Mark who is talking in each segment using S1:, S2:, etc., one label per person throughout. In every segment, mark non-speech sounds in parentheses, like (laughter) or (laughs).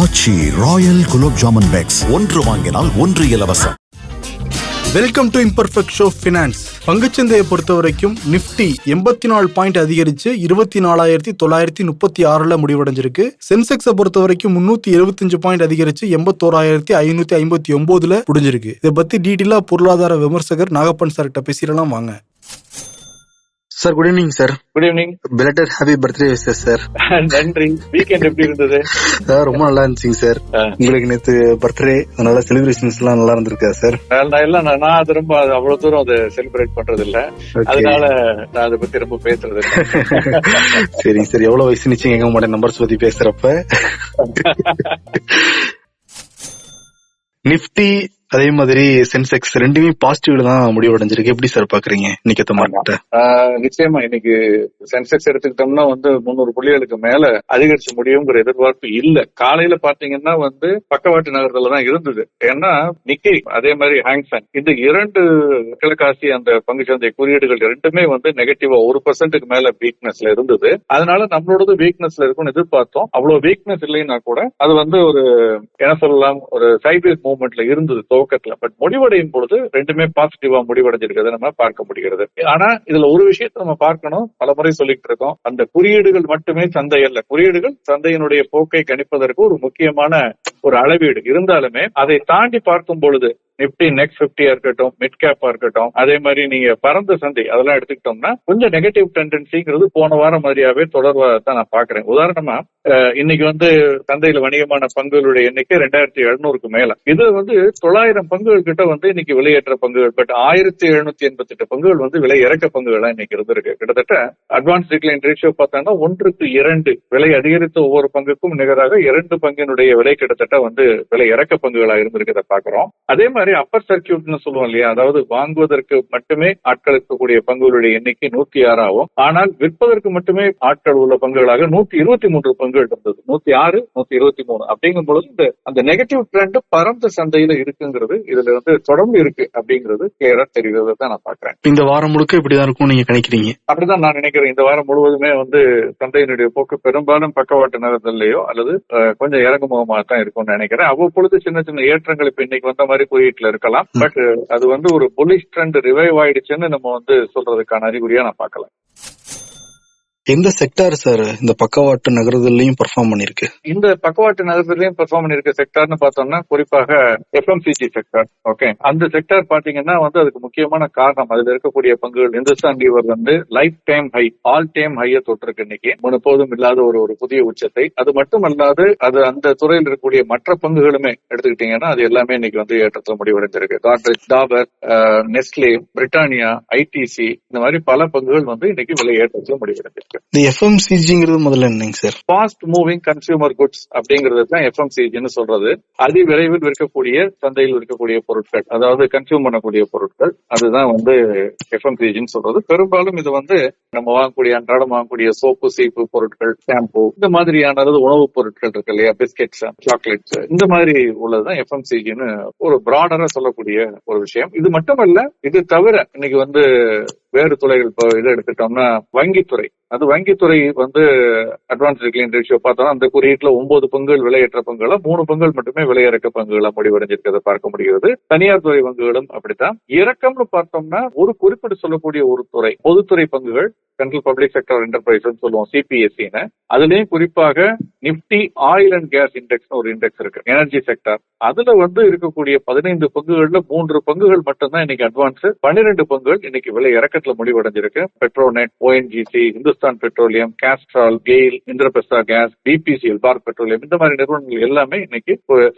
S1: Aachi royal gulab jamun packs. ஒன்று வாங்கினால் ஒன்று இலவசம்.
S2: Welcome to imperfect show finance. பங்குச்சந்தையை பொறுத்த வரைக்கும் நிஃப்டி எண்பத்தி நாலு பாயிண்ட் அதிகரிச்சு இருபத்தி நாலாயிரத்தி தொள்ளாயிரத்தி முப்பத்தி ஆறுல முடிவடைஞ்சிருக்கு. சென்செக்ஸை பொறுத்த வரைக்கும் முன்னூத்தி எழுபத்தஞ்சு பாயிண்ட் அதிகரிச்சு எண்பத்தோராயிரத்தி ஐநூத்தி ஐம்பத்தி ஒன்பதுல முடிஞ்சிருக்கு. இதை பத்தி டீட்டெயிலா பொருளாதார விமர்சகர் நாகப்பன் சார்கிட்ட பேசிடலாம் வாங்க.
S3: Sir good evening sir
S4: good evening
S3: belated happy birthday wishes sir
S4: நன்றி. வீக்கெண்ட் எப்படி இருந்தது?
S3: சார் ரொம்ப நல்லா இருந்துச்சுங்க சார். உங்களுக்கு நேத்து பர்த்டே அதனால செலிப்ரேஷன்ஸ் எல்லாம் நல்லா இருந்திருக்கா சார்
S4: நான் எல்லாம் நான் ரொம்ப அவ்வளவு தூரம் அதை செலிப்ரேட் பண்றது இல்ல. அதனால நான் அதை பத்தி ரொம்ப பேசுறது இல்ல. (laughs)
S3: சரிங்க சார் எவ்வளவு வயசு நிச்சயம் எங்க மாட்டேன் நம்பர்ஸ் பத்தி பேசுறப்ப? (laughs) நிப்டி அதே மாதிரி சென்செக்ஸ் ரெண்டுமே பாசிட்டிவ்ல தான் முடிவடைஞ்சிருக்கு எப்படி சார் பாக்குறீங்க இன்னைக்கு மார்க்கெட்ட
S4: நிச்சயமா இன்னைக்கு சென்செக்ஸ் எடுத்துக்கிட்டோம்னா வந்து முன்னூறு புள்ளிகளுக்கு மேல அதிகரிச்சு முடியுங்கிற எதிர்பார்ப்பு இல்ல. காலையில பாத்தீங்கன்னா வந்து பக்கவாட்டு நகரத்துல தான் இருந்தது. ஏன்னா நிக்கி அதே மாதிரி ஹாங்சன் இந்த இரண்டு கிழக்காசி அந்த பங்கு சந்தை குறியீடுகள் ரெண்டுமே வந்து நெகட்டிவா ஒரு பர்சன்ட்டுக்கு மேல வீக்னஸ்ல இருந்தது. அதனால நம்மளோடது வீக்னஸ்ல இருக்கும்னு எதிர்பார்த்தோம். அவ்வளவு வீக்னஸ் இல்லைன்னா கூட அது வந்து ஒரு என்ன சொல்லலாம் ஒரு சைபேஸ் மூவ்மெண்ட்ல இருந்தது. துவக்கத்துல பட் முடிவடையும் பொழுது ரெண்டுமே பாசிட்டிவா முடிவடைஞ்சிருக்கிறத நம்ம பார்க்க முடிகிறது. ஆனா இதுல ஒரு விஷயத்தை நம்ம பார்க்கணும். பல முறை சொல்லிட்டு இருக்கோம். அந்த குறியீடுகள் மட்டுமே சந்தை அல்ல. குறியீடுகள் சந்தையினுடைய போக்கை கணிப்பதற்கு ஒரு முக்கியமான ஒரு அளவீடு. இருந்தாலுமே அதை தாண்டி பார்க்கும் பொழுது நிப்டி நெக்ஸ்ட் பிப்டியா இருக்கட்டும் மிட் கேப்பா இருக்கட்டும் அதே மாதிரி நீங்க பரந்த சந்தை அதெல்லாம் எடுத்துக்கிட்டோம்னா கொஞ்சம் நெகட்டிவ் டெண்டன்சிங்கிறது போன வாரம் மாதிரியாவே தொடர்வதான் நான் பாக்குறேன் உதாரணமா இன்னைக்கு வந்து சந்தையில வணிகமான பங்குகளுடைய எண்ணிக்கை ரெண்டாயிரத்தி எழுநூறுக்கு மேல. இது வந்து தொள்ளாயிரம் பங்குகள் கிட்ட வந்து இன்னைக்கு விலையேற்ற பங்குகள் பட் ஆயிரத்தி எழுநூத்தி எண்பத்தி எட்டு பங்குகள் வந்து விலை இறக்க பங்குகளா இன்னைக்கு இருந்திருக்கு. கிட்டத்தட்ட அட்வான்ஸ் டிக்ளைன் ரேஷியோ பார்த்தோம்னா ஒன்றுக்கு இரண்டு விலை அதிகரித்த ஒவ்வொரு பங்குக்கும் நிகராக இரண்டு பங்கினுடைய விலை கிட்டத்தட்ட வந்து விலை இறக்க பங்குகளா இருந்திருக்கிறத பாக்குறோம் அதே மாதிரி அப்பர் சர்க்கியூட்னு சொல்லுவோம் இல்லையா? அதாவது வாங்குவதற்கு மட்டுமே ஆட்கள் இருக்கக்கூடிய பங்குகளுடைய எண்ணிக்கை நூத்தி ஆறாகும் ஆனால் விற்பதற்கு மட்டுமே ஆட்கள் உள்ள பங்குகளாக நூத்தி இருபத்தி மூன்று பங்குகள் இருந்தது. நூத்தி ஆறு நூத்தி இருபத்தி மூணு. அப்படிங்கும் பொழுது இந்த அந்த நெகட்டிவ் ட்ரெண்ட் பரந்த சந்தையில இருக்குங்கிறது இதுல வந்து தொடர்ந்து இருக்கு அப்படிங்கிறது கிளியரா தெரிகிறத தான் நான் பாக்குறேன்
S3: இந்த வாரம் முழுக்க இப்படிதான் இருக்கும் நீங்க கணிக்கிறீங்க
S4: அப்படிதான் நான் நினைக்கிறேன். இந்த வாரம் முழுவதுமே வந்து சந்தையினுடைய போக்கு பெரும்பாலும் பக்கவாட்டு நகரத்திலேயோ அல்லது கொஞ்சம் இறங்குமுகமாக தான் இருக்கும்னு நினைக்கிறேன். அவ்வப்பொழுது சின்ன சின்ன ஏற்றங்கள் இப்ப இன்னைக்கு வந்த மாதிரி குறியீட்டுல இருக்கலாம். பட் அது வந்து ஒரு புலிஷ் ட்ரெண்ட் ரிவைவ் ஆயிடுச்சுன்னு நம்ம வந்து சொல்றதுக்கான அறிகுறியா நான் பார்க்கல.
S3: எந்த செக்டார் சார் இந்த பக்கவாட்டு நகரத்துலயும் பெர்ஃபார்ம் பண்ணிருக்கு.
S4: இந்த பக்கவாட்டு நகரத்திலையும் பெர்ஃபார்ம் பண்ணிருக்க செக்டார்னு பார்த்தோம்னா குறிப்பாக எஃப்எம்சிஜி செக்டார் ஓகே அந்த செக்டார் பாத்தீங்கன்னா வந்து அதுக்கு முக்கியமான காரணம் அதுல இருக்கக்கூடிய பங்குகள் இந்துஸ்தான் லீவர் வந்து lifetime high all time ஹையை தொட்டிருக்கு இன்னைக்கு. முன்னெப்போதும் இல்லாத ஒரு ஒரு புதிய உச்சத்தை. அது மட்டும் அல்லாது அது அந்த துறையில் இருக்கக்கூடிய மற்ற பங்குகளுமே எடுத்துக்கிட்டீங்கன்னா அது எல்லாமே இன்னைக்கு வந்து ஏற்றத்தில் முடிவடைந்திருக்கு. Godrej Dabur Nestle Britannia ITC இந்த மாதிரி பல பங்குகள் வந்து இன்னைக்கு விலை ஏற்றத்தில் முடிவடைந்திருக்கு.
S3: இந்த எஃப்எம்சிஜிங்கிறது முதல்ல என்னங்க sir?
S4: Fast moving consumer goods அப்படிங்கிறது தான் எஃப்எம்சிஜின்னு சொல்றது. அதி விரைவில் விற்கக்கூடிய சந்தையில் விற்கக்கூடிய பொருட்கள் அதாவது கன்சியூம் பண்ணக்கூடிய பொருட்கள் அதுதான் வந்து எஃப்எம்சிஜின்னு சொல்றது. பெரும்பாலும் இது வந்து நம்ம வாங்கக்கூடிய அன்றாடம் வாங்கக்கூடிய சோப்பு சீப்பு பொருட்கள் ஷாம்பு இந்த மாதிரியான உணவுப் பொருட்கள் இருக்கு இல்லையா? பிஸ்கெட்ஸ் சாக்லேட்ஸ் இந்த மாதிரி உள்ளதுதான் எஃப்எம்சிஜின்னு ஒரு பிராடரா சொல்லக்கூடிய ஒரு விஷயம். இது மட்டுமல்ல இது தவிர இன்னைக்கு வந்து வேறு துறைகள் இப்போ இதை எடுத்துட்டோம்னா வங்கித்துறை. அது வங்கித்துறை வந்து அட்வான்ஸ் டிக்ளைன் ரேஷியோ பார்த்தோம்னா அந்த குறியீட்டுல ஒன்பது பங்குகள் விலையேற்ற பங்குகளா மூணு பங்குகள் மட்டுமே விலையிறக்க பங்குகளா முடிவடைஞ்சிருக்கிறத பார்க்க முடிகிறது. தனியார் துறை பங்குகளும் அப்படித்தான். இறக்கம்னு பார்த்தோம்னா ஒரு குறிப்பிட்டு சொல்லக்கூடிய ஒரு துறை பொதுத்துறை பங்குகள் சென்ட்ரல் பப்ளிக் செக்டர் என்டர்பிரைஸ் சொல்லுவோம் சிபிஎஸ்சின்னு அதுலயும் குறிப்பாக Nifty oil and gas index ஒரு இண்டெக்ஸ் இருக்கு எனர்ஜி செக்டர் அதுல வந்து இருக்கக்கூடிய பதினைந்து பங்குகள்ல மூன்று பங்குகள் மட்டும்தான் இன்னைக்கு அட்வான்ஸ் பன்னிரெண்டு பங்குகள் இன்னைக்கு விலை இறக்கத்துல முடிவடைஞ்சிருக்கு. Petronet ONGC Hindustan Petroleum Castrol GAIL Indraprastha Gas BPCL Bharat Petroleum இந்த மாதிரி நிறுவனங்கள் எல்லாமே இன்னைக்கு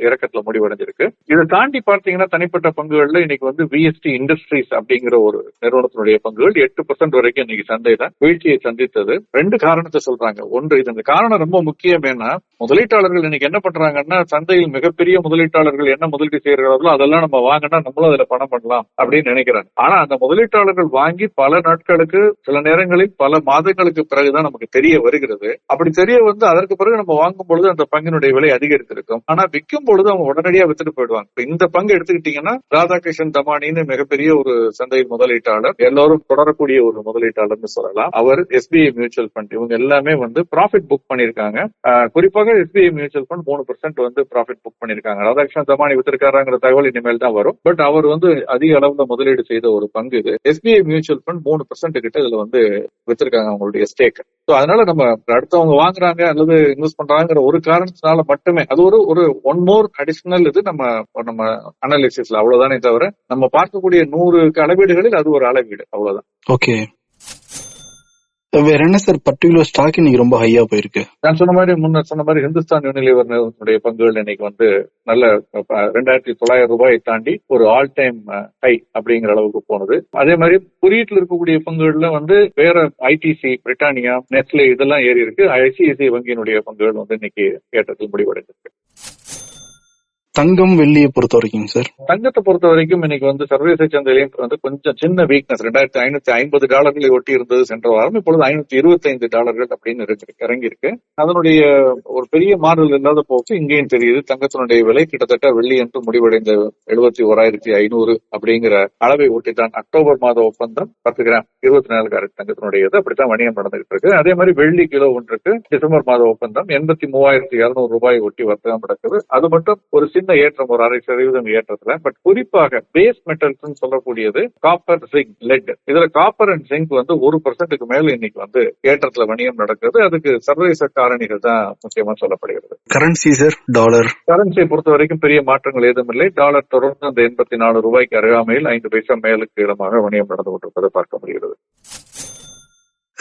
S4: இறக்கத்துல முடிவடைஞ்சிருக்கு. இதை தாண்டி பார்த்தீங்கன்னா தனிப்பட்ட பங்குகள்ல இன்னைக்கு வந்து விஎஸ்டி இண்டஸ்ட்ரீஸ் அப்படிங்கிற ஒரு நிறுவனத்தினுடைய பங்குகள் எட்டு பர்சன்ட் வரைக்கும் இன்னைக்கு சந்தையில வீழ்ச்சியை சந்தித்தது. ரெண்டு காரணத்தை சொல்றாங்க. ஒன்று இது இந்த காரணம் ரொம்ப முக்கியம் ஏன்னா முதலீட்டாளர்கள் இன்னைக்கு என்ன பண்றாங்கன்னா சந்தையில் மிகப்பெரிய முதலீட்டாளர்கள் என்ன முதலீடு செய்யறாங்களோ அதெல்லாம் நம்ம வாங்கினா நம்மளும் அதுல பணம் பண்ணலாம் அப்படின்னு நினைக்கிறாங்க. ஆனா அந்த முதலீட்டாளர்கள் வாங்கி பல நாட்களுக்கு சில நேரங்களில் பல மாதங்களுக்கு பிறகுதான் நமக்கு தெரிய வருகிறது. அப்படி தெரிய வந்து அதற்கு பிறகு நம்ம வாங்கும் பொழுது அந்த பங்கினுடைய விலை அதிகரித்திருக்கும். ஆனா விற்கும் பொழுது அவங்க உடனடியா வித்துட்டு போயிடுவாங்க. இந்த பங்கு எடுத்துக்கிட்டீங்கன்னா ராதாகிருஷ்ணன் தமானின்னு மிகப்பெரிய ஒரு சந்தை முதலீட்டாளர் எல்லாரும் தொடரக்கூடிய ஒரு முதலீட்டாளர்னு சொல்லலாம். அவர் எஸ்பிஐ மியூச்சுவல் ஃபண்ட் இவங்க எல்லாமே வந்து ப்ராஃபிட் புக் பண்ணிருக்காங்க குறிப்பாக எஸ்பிஐ மியூச்சுவல் ஃபண்ட் மூணு பர்சன்ட் வந்து ப்ராஃபிட் புக் பண்ணிருக்காங்க ராதாகிருஷ்ணன் தமானி வித்திருக்காராங்கிற தகவல் இனிமேல் தான் வரும். பட் அவர் வந்து அதிக அளவுல முதலீடு செய்த ஒரு பங்கு இது. எஸ்பிஐ மியூச்சுவல் ஃபண்ட் மூணு பர்சன்ட் கிட்ட இதுல வந்து வித்திருக்காங்க அவங்களுடைய ஸ்டேக் ஸோ அதனால நம்ம அடுத்தவங்க வாங்குறாங்க அல்லது இன்வெஸ்ட் பண்றாங்கிற ஒரு காரணத்தினால மட்டுமே அது ஒரு ஒரு ஒன் மோர் அடிஷனல் இது நம்ம நம்ம அனாலிசிஸ்ல அவ்வளவுதானே தவிர நம்ம பார்க்கக்கூடிய நூறு அளவீடுகளில் அது ஒரு அளவீடு அவ்வளவுதான்.
S3: ஓகே வேற என்ன சார் பர்டிகுலர் ஸ்டாக் இன்னைக்கு ரொம்ப ஹையா போயிருக்கு.
S4: நான் சொன்ன மாதிரி முன்ன சொன்ன மாதிரி ஹிந்துஸ்தான் யூனிலிவர்னுடைய பங்குகள் இன்னைக்கு வந்து நல்ல ரெண்டாயிரத்தி தொள்ளாயிரம் ரூபாயை தாண்டி ஒரு ஆல் டைம் ஹை அப்படிங்கிற அளவுக்கு போனது. அதே மாதிரி குறியீட்டில் இருக்கக்கூடிய பங்குகள்ல வந்து வேற ஐடிசி பிரிட்டானியா நெஸ்லே இதெல்லாம் ஏறி இருக்கு. ஐசிஐசிஐ வங்கியினுடைய பங்குகள் வந்து இன்னைக்கு ஏற்றத்தில் முடிவடைந்திருக்கு.
S3: தங்கம் வெள்ளியை பொறுத்த வரைக்கும் சார்
S4: தங்கத்தை பொறுத்த வரைக்கும் இன்னைக்கு வந்து சர்வதேச சந்தையிலையும் வந்து கொஞ்சம் சின்ன வீக்னஸ் ரெண்டாயிரத்தி ஐநூத்தி ஐம்பது டாலர்களை ஒட்டி இருந்தது சென்ற வாரம். இப்பொழுது ஐநூத்தி இருபத்தி ஐந்து டாலர்கள் அப்படின்னு இறங்கி இருக்கு அதனுடைய ஒரு பெரிய மாறுதல் இல்லாத போக்கு இங்கேயும் தெரியுது. தங்கத்தினுடைய விலை கிட்டத்தட்ட வெள்ளி என்று முடிவடைந்த எழுபத்தி ஓராயிரத்தி ஐநூறு அப்படிங்கிற அளவை ஒட்டித்தான் அக்டோபர் மாத ஒப்பந்தம். பத்து கிராம் இருபத்தி நாலு கேரட் தங்கத்தினுடையது. அப்படித்தான் வணிகம் நடந்துகிட்டு இருக்கு. அதே மாதிரி வெள்ளி கிலோ ஒன்றுக்கு டிசம்பர் மாத ஒப்பந்தம் எண்பத்தி மூவாயிரத்தி இருநூறு ரூபாய் ஒட்டி வர்த்தகம் நடக்குது. அது மட்டும் ஒரு சின்ன ஏற்றம் ஒரு அரை சதவீதம் ஏற்றத்துல. பட் குறிப்பாக பேஸ் மெட்டல்ஸ் சொல்லக்கூடியது காப்பர் ஜிங்க் லெட் இதுல காப்பர் அண்ட் ஜிங்க் வந்து ஒரு பர்சன்ட்டுக்கு மேல இன்னைக்கு வந்து ஏற்றத்துல வணிகம் நடக்குது. அதுக்கு சர்வதேச காரணிகள் தான் முக்கியமா சொல்லப்படுகிறது.
S3: கரன்சி சார் டாலர்
S4: கரன்சியை பொறுத்த வரைக்கும் பெரிய மாற்றங்கள் ஏதும் இல்லை. டாலர் தொடர்ந்து அந்த எண்பத்தி நாலு ரூபாய்க்கு அருகாமையில் ஐந்து பைசா மேலுக்கு இடமாக வணிகம் நடந்து கொண்டிருப்பதை பார்க்க முடிகிறது.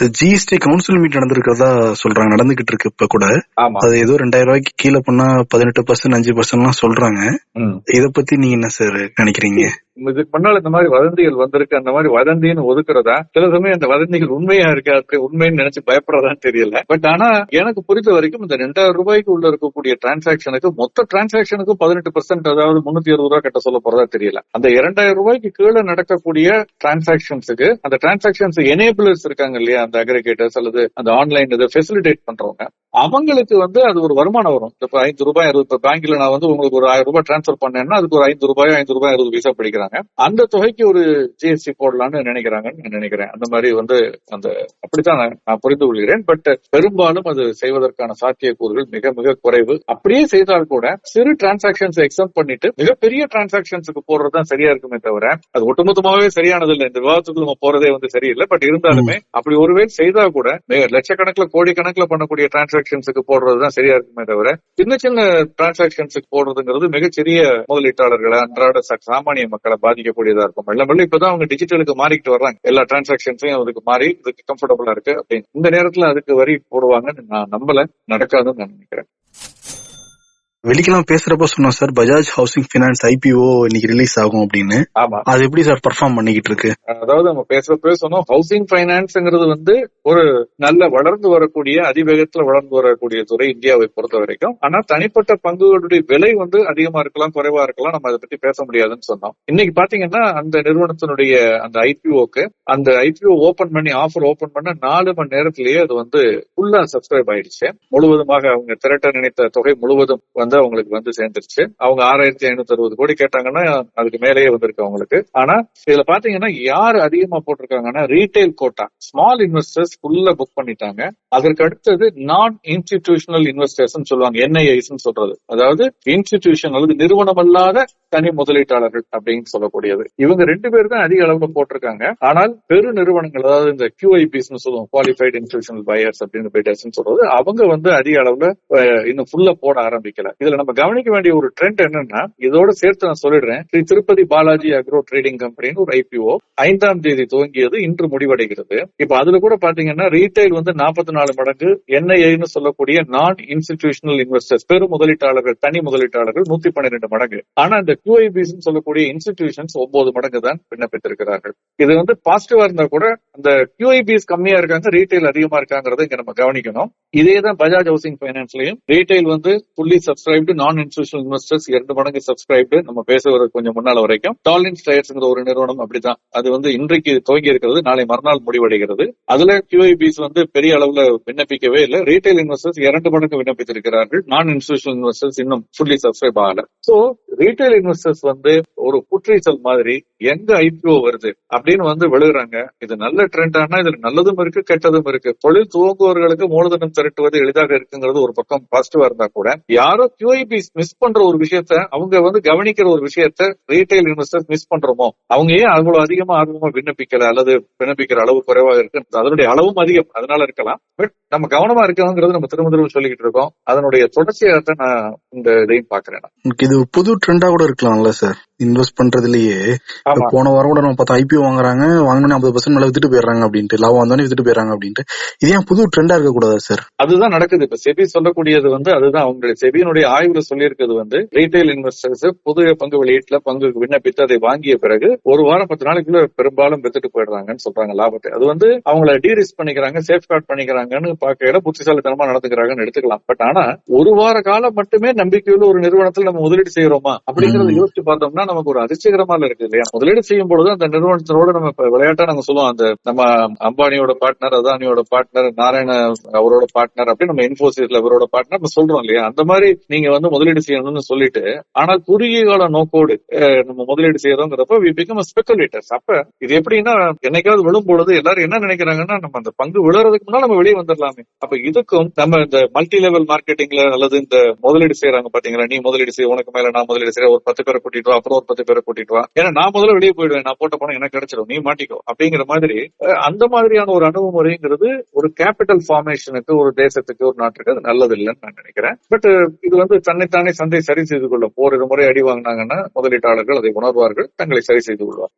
S3: ஜிஎஸ்டி கவுன்சில் மீட் நடந்திருக்கிறதா சொல்றாங்க நடந்துகிட்டு இருக்கு இப்ப கூட. அது ஏதோ ரெண்டாயிரம் ரூபாய்க்கு கீழே பண்ணா பதினெட்டு பர்சன்ட் அஞ்சு பர்சன்ட்லாம் சொல்றாங்க.
S4: ம்.
S3: இத பத்தி நீங்க என்ன சார் நினைக்கிறீங்க?
S4: இதுக்கு முன்னால் இந்த மாதிரி வதந்திகள் வந்திருக்கு அந்த மாதிரி வதந்தின்னு ஒதுக்குறதா? சில சமயம் அந்த வதந்திகள் உண்மையா இருக்கா உண்மைன்னு நினைச்சு பயப்படுறதான்னு தெரியல. பட் ஆனா எனக்கு புரிந்த வரைக்கும் இந்த ரெண்டாயிரம் ரூபாய்க்கு உள்ள இருக்கக்கூடிய டிரான்சாக்ஷனுக்கு மொத்த டிரான்சாக்ஷனுக்கும் பதினெட்டு பர்சன்ட் அதாவது முன்னூத்தி அறுபது ரூபாய் கட்ட சொல்ல போறதா தெரியல. அந்த இரண்டாயிரம் ரூபாய்க்கு கீழே நடக்கக்கூடிய டிரான்சாக்ஷன்ஸுக்கு அந்த டிரான்சாக்ஷன்ஸ் எனேபிளர்ஸ் இருக்காங்க இல்லையா? அந்த அக்ரிகேட்டர்ஸ் அல்லது அந்த ஆன்லைன் இதை ஃபெசிலிட்டேட் பண்றவங்க அவங்களுக்கு வந்து அது ஒரு வருமானம் வரும். இப்ப ஐந்து ரூபாய் இப்ப பேங்க்ல நான் வந்து உங்களுக்கு ஒரு ஆயிரம் ரூபாய் டிரான்ஸ்ஃபர் பண்ணேன்னா அதுக்கு ஒரு ஐந்து ரூபாய் ஐந்து ரூபாய் அறுபது பைசா படிக்கிறாங்க. அந்த தொகைக்கு ஒரு ஜிஎஸ்டி போடலாம்னு நினைக்கிறாங்கன்னு நான் நினைக்கிறேன். அந்த மாதிரி வந்து அந்த அப்படித்தான் நான் புரிந்து கொள்கிறேன். பட் பெரும்பாலும் அது செய்வதற்கான சாத்தியக்கூறுகள் மிக மிக குறைவு. அப்படியே செய்தால் கூட சிறு டிரான்சாக்ஷன்ஸ் எக்ஸம் பண்ணிட்டு மிகப்பெரிய டிரான்சாக்ஷன்ஸுக்கு போடுறது தான் சரியா இருக்குமே தவிர அது ஒட்டுமொத்தமாவே சரியானது இல்லை இந்த விவாதத்துக்கு நம்ம போறதே வந்து சரியில்லை. பட் இருந்தாலுமே அப்படி ஒருவேளை செய்தா கூட லட்சக்கணக்கில் கோடி கணக்கில் பண்ணக்கூடிய டிரான்சாக்சன்ஸுக்கு போடுறதுதான் சரியா இருக்குமே தவிர சின்ன சின்ன டிரான்சாக்சன்ஸுக்கு போடுறதுங்கிறது மிகச்சிறிய முதலீட்டாளர்களை அன்றாட சாமானிய மக்களை பாதிக்கக்கூடியதா இருக்கும். மெல்ல மெல்ல இப்பதான் அவங்க டிஜிட்டலுக்கு மாறிக்கிட்டு வர்றாங்க. எல்லா டிரான்சாக்சன்ஸையும் அதுக்கு மாறி இதுக்கு கம்ஃபர்டபுளா இருக்கு அப்படின்னு. இந்த நேரத்துல அதுக்கு வரி போடுவாங்கன்னு நான் நம்பல நடக்காதுன்னு நான் நினைக்கிறேன்.
S3: வெளிக்கெல்லாம் பேசுறப்ப சொன்னோம் sir Bajaj housing finance IPO இன்னைக்கு ரிலீஸ் ஆகும் அப்படின்னு.
S4: ஆமா.
S3: அது எப்படி சார் பர்ஃபார்ம் பண்ணிக்கிட்டு இருக்கு?
S4: அதாவது நம்ம பேசுறப்பவே சொன்னோம் ஹவுசிங் ஃபைனான்ஸ்ங்கிறது வந்து ஒரு நல்ல வளர்ந்து வரக்கூடிய அதிவேகத்துல வளர்ந்து வரக்கூடிய துறை இந்தியாவை பொறுத்த வரைக்கும். ஆனா தனிப்பட்ட பங்குகளுடைய விலை வந்து அதிகமா இருக்கலாம் குறைவா இருக்கலாம் நம்ம அதை பத்தி பேச முடியாதுன்னு சொன்னோம். இன்னைக்கு பாத்தீங்கன்னா அந்த நிறுவனத்தினுடைய அந்த ஐபிஓக்கு அந்த ஐபிஓ ஓபன் பண்ணி ஆஃபர் ஓபன் பண்ண நாலு மணி நேரத்திலேயே அது வந்து ஃபுல்லா சப்ஸ்கிரைப் ஆயிடுச்சு. முழுவதுமாக அவங்க திரட்ட நினைத்த தொகை முழுவதும் வந்து அவங்களுக்கு வந்து சேர்ந்துருச்சு. அவங்க ஆறாயிரத்தி ஐநூத்தி அறுபது கோடி கேட்டாங்கன்னா அதுக்கு மேலேயே வந்திருக்கு அவங்களுக்கு. ஆனா இதுல பாத்தீங்கன்னா யார் அதிகமா போட்டிருக்காங்கன்னா ரீட்டைல் கோட்டா ஸ்மால் இன்வெஸ்டர்ஸ் ஃபுல்லா புக் பண்ணிட்டாங்க. அதற்கு அடுத்தது நான் இன்ஸ்டிடியூஷனல் இன்வெஸ்டர்ஸ் சொல்லுவாங்க என்ஐஐஸ் சொல்றது. அதாவது இன்ஸ்டிடியூஷன் அல்லது நிறுவனம் அல்லாத தனி முதலீட்டாளர்கள் அப்படின்னு சொல்லக்கூடியது. இவங்க ரெண்டு பேர் தான் அதிக அளவுல போட்டிருக்காங்க. ஆனால் பெரு நிறுவனங்கள் அதாவது இந்த கியூஐபிஸ் சொல்லுவோம் குவாலிஃபைட் இன்ஸ்டிடியூஷனல் பயர்ஸ் அப்படின்னு சொல்றது அவங்க வந்து அதிக அளவுல இன்னும் ஃபுல்லா போட ஆரம்பிக்கல. இதுல நம்ம கவனிக்க வேண்டிய ஒரு ட்ரெண்ட் என்னன்னா இதோட சேர்த்து நான் சொல்லிடுறேன். ஸ்ரீ திருப்பதி பாலாஜி அக்ரோ ட்ரேடிங் கம்பெனின்னு ஒரு ஐபிஓ ஐந்தாம் தேதி துவங்கியது இன்று முடிவடைகிறது. இப்ப அதுல கூட பாத்தீங்கன்னா ரீட்டைல் வந்து நாற்பத்தி நாலு மடங்கு என்ஐஏன்னு சொல்லக்கூடிய நான் இன்ஸ்டிடியூஷனல் இன்வெஸ்டர்ஸ் பெரு முதலீட்டாளர்கள் தனி முதலீட்டாளர்கள் நூத்தி பன்னிரெண்டு மடங்கு. ஆனா இந்த கியூஐபிஸ் சொல்லக்கூடிய இன்ஸ்டிடியூஷன்ஸ் ஒன்பது மடங்கு தான் விண்ணப்பித்திருக்கிறார்கள். இது வந்து பாசிட்டிவா இருந்தா கூட அந்த QIBs கம்மியா இருக்காங்க ரீட்டைல் அதிகமா இருக்காங்கிறத இங்க நம்ம கவனிக்கணும். இதே தான் பஜாஜ் ஹவுசிங் பைனான்ஸ்லயும் ரீட்டைல் வந்து fully subscribed non institutional investors இரண்டு மடங்கு சப்ஸ்கிரைப்டு நம்ம பேசுவது கொஞ்சம் முன்னால வரைக்கும். டாலின்ஸ் டயர்ஸ்ங்கிற ஒரு நிறுவனம் அப்படிதான். அது வந்து இன்றைக்கு துவங்கி இருக்கிறது நாளை மறுநாள் முடிவடைகிறது. அதுல கியூஐபிஸ் வந்து பெரிய அளவுல விண்ணப்பிக்கவே இல்லை. ரீட்டைல் இன்வெஸ்டர்ஸ் இரண்டு மடங்கு விண்ணப்பித்திருக்கிறார்கள். நான் இன்ஸ்டியூஷனல் இன்வெஸ்டர்ஸ் இன்னும் ஃபுல்லி சப்ஸ்கிரைப் ஆகல. சோ ரீட்டைல் இன்வெஸ்டர்ஸ் வந்து ஒரு புற்றீசல் மாதிரி எங்க ஐபிஓ வருது? அப்படின்னு வந்து விழுகிறாங்க. இது நல்ல ட்ரெண்ட் ஆனா இதுல நல்லதும் இருக்கு கெட்டதும் இருக்கு. தொழில் துவங்குவவர்களுக்கு மூலதனம் திரட்டுவது எளிதாக இருக்குங்கிறது ஒரு பக்கம் பாசிட்டிவா இருந்தா கூட யாரோ கியூஐபி மிஸ் பண்ற ஒரு விஷயத்த அவங்க வந்து கவனிக்கிற ஒரு விஷயத்த ரீட்டைல் இன்வெஸ்டர்ஸ் மிஸ் பண்றோமோ அவங்க ஏன் அவ்வளவு அதிகமா ஆர்வமா விண்ணப்பிக்கல அல்லது விண்ணப்பிக்கிற அளவு குறைவாக இருக்கு அதனுடைய அளவும் அதிகம் அதனால இருக்கலாம். பட் நம்ம கவனமா இருக்கணுங்கிறது நம்ம திரும்ப திரும்ப சொல்லிக்கிட்டு இருக்கோம். அதனுடைய தொடர்ச்சியாக நான் இந்த இதையும் பாக்குறேன்
S3: இது புது ட்ரெண்டா கூட இருக்கலாம்ல சார் இன்வெஸ்ட் இப்ப
S4: ஆமா.
S3: போன வாரம் கூட நம்ம பார்த்தா ஐபிஓ வாங்குறாங்க வாங்கினோடனே ஐம்பது பர்சன்ட் மேல வித்துட்டு போயிடுறாங்க அப்படின்ட்டு லாபம் வந்தோடனே வித்துட்டு போயிடுறாங்க அப்படின்ட்டு. இது ஏன் புது ட்ரெண்டா இருக்க கூடாதா சார்
S4: அதுதான் நடக்குது. இப்ப செபி சொல்லக்கூடியது வந்து அதுதான். அவங்களுடைய செபியினுடைய ஆய்வுல சொல்லியிருக்கிறது வந்து ரீட்டைல் இன்வெஸ்டர்ஸ் புதிய பங்கு வெளியீட்டுல பங்கு விண்ணப்பித்து அதை வாங்கிய பிறகு ஒரு வாரம் பத்து நாளைக்குள்ள பெரும்பாலும் வித்துட்டு போயிடுறாங்கன்னு சொல்றாங்க லாபத்தை. அது வந்து அவங்கள டீரிஸ்க் பண்ணிக்கிறாங்க சேஃப் கார்டு பண்ணிக்கிறாங்கன்னு பார்க்கையில புத்திசாலித்தனமா நடந்துக்கிறாங்கன்னு எடுத்துக்கலாம். பட் ஆனா ஒரு வார காலம் மட்டுமே நம்பிக்கையுள்ள ஒரு நிறுவனத்தில் நம்ம முதலீடு செய்யறோமா? அப்படிங்கறத. யோசிச்சு பார்த்தோம்னா நமக்கு ஒரு அதிர்ச்சிகரமா இருக்கு இல்லையா? முதலீடு செய்யும் பொழுது அந்த நிறுவனத்தினோட நம்ம இப்ப விளையாட்டா நாங்க சொல்லுவோம். அந்த நம்ம அம்பானியோட பார்ட்னர் அதானியோட பார்ட்னர் நாராயண அவரோட பார்ட்னர் அப்படின்னு நம்ம இன்ஃபோசிஸ்ல இவரோட பார்ட்னர் நம்ம சொல்றோம் இல்லையா? அந்த மாதிரி நீங்க வந்து முதலீடு செய்யணும்னு சொல்லிட்டு ஆனால் குறுகிய கால நோக்கோடு நம்ம முதலீடு செய்யறோங்கிறப்ப வி பிகம் ஸ்பெகுலேட்டர்ஸ் அப்ப இது எப்படின்னா என்னைக்காவது விழும் பொழுது எல்லாரும் என்ன நினைக்கிறாங்கன்னா நம்ம அந்த பங்கு விழுறதுக்கு முன்னாடி நம்ம வெளியே வந்துடலாமே அப்ப இதுக்கும் நம்ம இந்த மல்டி லெவல் மார்க்கெட்டிங்ல அல்லது இந்த முதலீடு செய்யறாங்க பாத்தீங்களா? நீ முதலீடு செய்ய உனக்கு மேல நான் முதலீடு செய்ய ஒரு பத்து பேரை கூட்டிட்டு அப்புறம் ஒரு பத்து பேரை கூட்டிட்டு வா. ஏன்னா நான் முதல்ல வெளியே போயிடுவேன். நான் போட்ட பணம் எனக்கு கிடைச்சிடும் நீ மாட்டிக்கோ. அப்படிங்கிற மாதிரி அந்த மாதிரியான ஒரு அணுகுமுறைங்கிறது ஒரு கேபிட்டல் ஃபார்மேஷனுக்கு ஒரு தேசத்துக்கு ஒரு நாட்டுக்கு அது நல்லது இல்லைன்னு நான் நினைக்கிறேன். பட் இது வந்து தன்னைத்தானே சந்தை சரி செய்து கொள்ள ஓரிரு முறை அடி வாங்கினாங்கன்னா முதலீட்டாளர்கள் அதை உணர்வார்கள் தங்களை சரி செய்து கொள்வார்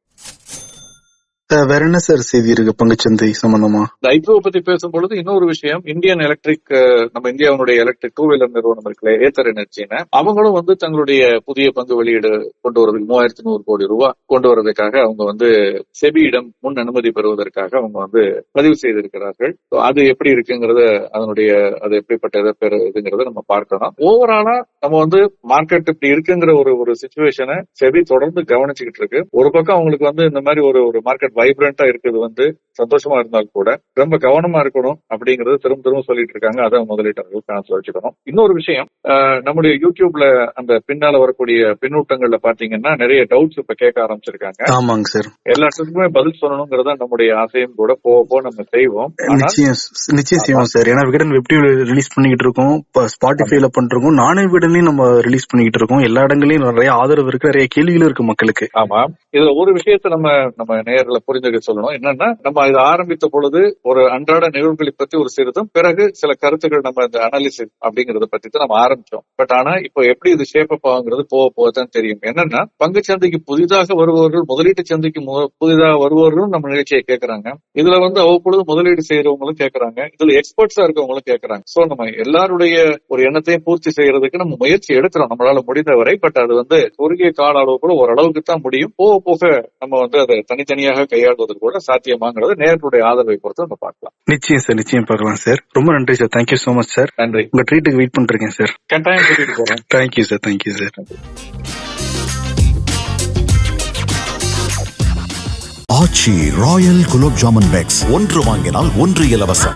S3: வேற என்ன சார் செய்தி இருக்கு பங்குச்சந்தை சம்பந்தமா?
S4: இந்த ஐபிஓ பத்தி பேசும்பொழுது இன்னொரு விஷயம் இந்தியன் எலக்ட்ரிக் நம்ம இந்தியாவுடைய எலக்ட்ரிக் டூ வீலர் நிறுவனம் இருக்குல்ல ஏத்தர் எனர்ஜின்னு அவங்களும் வந்து தங்களுடைய புதிய பங்கு வெளியீடு கொண்டு வரதுக்கு மூவாயிரத்தி நூறு கோடி ரூபாய் கொண்டு வரதுக்காக அவங்க வந்து செபியிடம் முன் அனுமதி பெறுவதற்காக அவங்க வந்து பதிவு செய்திருக்கிறார்கள். அது எப்படி இருக்குங்கிறத அதனுடைய அது எப்படிப்பட்ட இதை பெறுதுங்கிறத நம்ம பார்க்கலாம். ஓவராலா நம்ம வந்து மார்க்கெட் இப்படி இருக்குங்கிற ஒரு ஒரு சுச்சுவேஷனை செபி தொடர்ந்து கவனிச்சுக்கிட்டு இருக்கு. ஒரு பக்கம் அவங்களுக்கு வந்து இந்த மாதிரி ஒரு ஒரு மார்க்கெட் வைப்ரண்டா இருக்குது வந்து சந்தோஷமா இருந்தால் கூட ரொம்ப கவனமா இருக்கணும் அப்படிங்கறது திரும்ப திரும்ப சொல்லிட்டு இருக்காங்க. அதை முதலீட்டாளர்கள் கணத்துல வச்சுக்கணும். இன்னொரு விஷயம் நம்முடைய யூடியூப்ல அந்த பின்னால வரக்கூடிய பின்னூட்டங்கள்ல பாத்தீங்கன்னா நிறைய டவுட்ஸ் இப்ப கேட்க ஆரம்பிச்சிருக்காங்க.
S3: ஆமாங்க சார்
S4: எல்லாத்துக்குமே பதில் சொல்லணுங்கிறத நம்முடைய ஆசையும் கூட போக போக நம்ம செய்வோம்.
S3: நிச்சயம் செய்வோம் சார் ஏன்னா விகடன் வெப் ரிலீஸ் பண்ணிக்கிட்டு இருக்கோம். ஸ்பாட்டிஃபைல பண்றோம் நானே விகடன்லயும் நம்ம ரிலீஸ் பண்ணிக்கிட்டு இருக்கோம். எல்லா இடங்களையும் நிறைய ஆதரவு இருக்கு. நிறைய கேள்விகளும் இருக்கு மக்களுக்கு.
S4: ஆமா. இதுல ஒரு விஷயத்தை நம்ம நம்ம நேர்ல புரிஞ்சுக்க சொல்லணும். என்னன்னா நம்ம இது ஆரம்பித்த பொழுது ஒரு அன்றாட நிகழ்வுகளை பத்தி ஒரு சிறிதும் பிறகு சில கருத்துக்கள் நம்ம இந்த அனாலிசிஸ் அப்படிங்கறத பத்தி தான் நம்ம ஆரம்பிச்சோம் பட் ஆனா இப்போ எப்படி இது ஷேப் அப் ஆகுங்கிறது போக போக தான் தெரியும். என்னன்னா பங்கு சந்தைக்கு புதிதாக வருபவர்கள் முதலீட்டு சந்தைக்கு மு- புதிதாக வருபவர்களும் நம்ம நிகழ்ச்சியை கேட்கறாங்க. இதுல வந்து அவ்வப்பொழுது முதலீடு செய்யறவங்களும் கேட்கறாங்க. இதுல எக்ஸ்பர்ட்ஸா இருக்கவங்களும் கேட்கறாங்க. சோ நம்ம எல்லாருடைய ஒரு எண்ணத்தையும் பூர்த்தி செய்யறதுக்கு நம்ம முயற்சி எடுக்கிறோம். நம்மளால முடிந்தவரை. பட் அது வந்து குறுகிய கால அளவு கூட ஓரளவுக்கு தான் முடியும். போக போக நம்ம வந்து அதை தனித்தனியாக கையாள்வது கூட சாத்தியமாங்கிறது நேர்களுடைய ஆதரவை பொறுத்து நம்ம பார்க்கலாம்.
S3: நிச்சயம் சார் நிச்சயம் பார்க்கலாம் சார். ரொம்ப நன்றி sir. Thank you so much sir.
S4: நன்றி.
S3: உங்க ட்ரீட்டுக்கு வெயிட் பண்ணிட்டு இருக்கேன் சார்.
S4: கட்டாயம் கூட்டிட்டு போறேன்.
S3: Thank you sir thank you sir
S1: Aachi royal gulab jamun packs. ஒன்று வாங்கினால் ஒன்று இலவசம்.